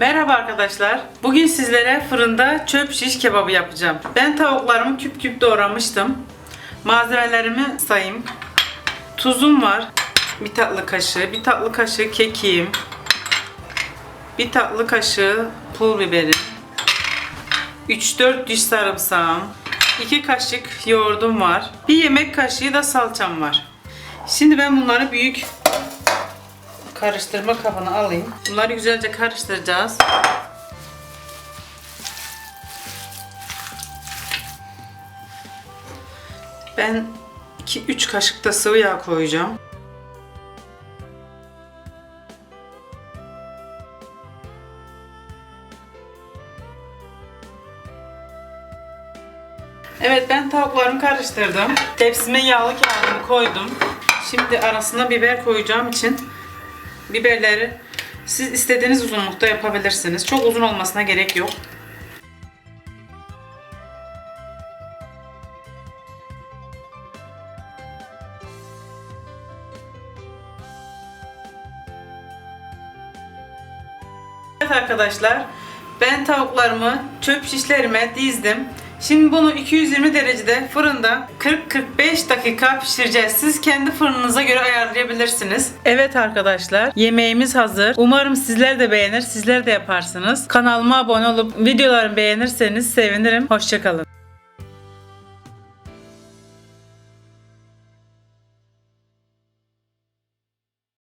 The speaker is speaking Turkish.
Merhaba arkadaşlar. Bugün sizlere fırında çöp şiş kebabı yapacağım. Ben tavuklarımı küp küp doğramıştım. Malzemelerimi sayayım. Tuzum var. Bir tatlı kaşığı, bir tatlı kaşığı kekiğim. Bir tatlı kaşığı pul biberim. 3-4 diş sarımsağım. 2 kaşık yoğurdum var. Bir yemek kaşığı da salçam var. Şimdi ben bunları büyük karıştırma kabına alayım. Bunları güzelce karıştıracağız. Ben 2-3 kaşık da sıvı yağ koyacağım. Evet ben tavuklarımı karıştırdım. Tepsime yağlı kağıdımı koydum. Şimdi arasına biber koyacağım için biberleri siz istediğiniz uzunlukta yapabilirsiniz. Çok uzun olmasına gerek yok. Evet arkadaşlar ben tavuklarımı çöp şişlerime dizdim. Şimdi bunu 220 derecede fırında 40-45 dakika pişireceğiz. Siz kendi fırınınıza göre ayarlayabilirsiniz. Evet arkadaşlar yemeğimiz hazır. Umarım sizler de beğenir, sizler de yaparsınız. Kanalıma abone olup videolarımı beğenirseniz sevinirim. Hoşçakalın.